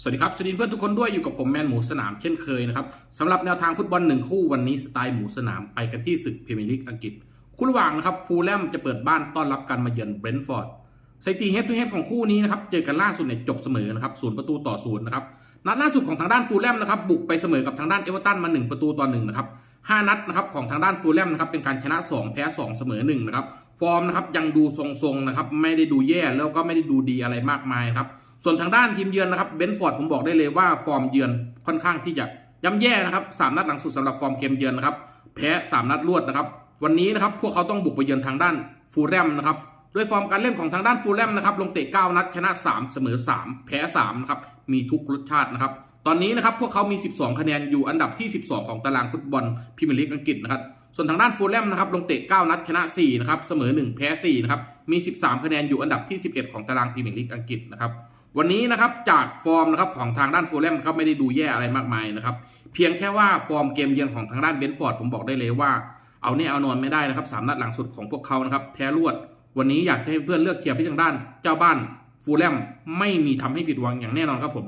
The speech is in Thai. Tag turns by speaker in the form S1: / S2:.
S1: สวัสดีครับสวัสดีเพื่อนทุกคนด้วยอยู่กับผมแมนหมูสนามเช่นเคยนะครับสำหรับแนวทางฟุตบอลหนึ่งคู่วันนี้สไตล์หมูสนามไปกันที่ศึกพรีเมียร์ลีกอังกฤษ คู่ระหว่างนะครับฟูลแลมจะเปิดบ้านต้อนรับการมาเยือนเบรนท์ฟอร์ดสถิติเฮดทูเฮดของคู่นี้นะครับเจอกันล่าสุดเนี่ยจบเสมอนะครับศูนย์ประตูต่อศูนย์นะครับนัดล่าสุดของทางด้านฟูลแลมนะครับบุกไปเสมอกับทางด้านเอเวอร์ตันมาหนึ่งประตูต่อหนึ่งนะครับห้านัดนะครับของทางด้านฟูลแลมนะครับเป็นการชนะสองแพ้สองเสมอหนึ่งนะครับฟอร์มนะครับยังดูทรงๆนะครับไม่ได้ดูแย่แล้วก็ไม่ได้ดูดีอะไรมากมายครับ ส่วนทางด้านทีมเยือนนะครับเบนฟอร์ดผมบอกได้เลยว่าฟอร์มเยือนค่อนข้างที่จะย่ำแย่นะครับสามนัดหลังสุดสำหรับฟอร์มเกมเยือนนะครับแพ้สามนัดรวดนะครับ วันนี้นะครับพวกเขาต้องบุกไปเยือนทางด้านฟูลแลมนะครับด้วยฟอร์มการเล่นของทางด้านฟูลแลมนะครับลงเตะ 9 นัดชนะ 3 เสมอ 3 แพ้3นะครับมีทุกรสชาตินะครับ ตอนนี้นะครับพวกเขามี 12 คะแนนอยู่อันดับที่ 12 ของตารางฟุตบอลพรีเมียร์ลีกอังกฤษนะครับส่วนทางด้านฟูลแลมนะครับลงเตะ 9 นัดชนะ 4 นะครับเสมอ 1 แพ้ 4 นะครับมี 13 คะแนนอยู่อันดับที่ 11 ของตารางพรีเมียร์ลีกอังกฤษนะครับ วันนี้นะครับจากฟอร์มนะครับของทางด้านฟูลแลมครับไม่ได้ดูแย่อะไรมากมายนะครับเพียงแค่ว่าฟอร์มเกมเยือนของทางด้านเบนฟอร์ดผมบอกได้เลยว่าเอาเนี่ยเอานอนไม่ได้นะครับสามนัดหลังสุดของพวกเขานะครับแพ้รวด วันนี้อยากให้เพื่อนเลือกเชียร์พี่ทางด้าน เจ้าบ้านฟูลแลมไม่มีทำให้ผิดหวังอย่างแน่นอนครับผม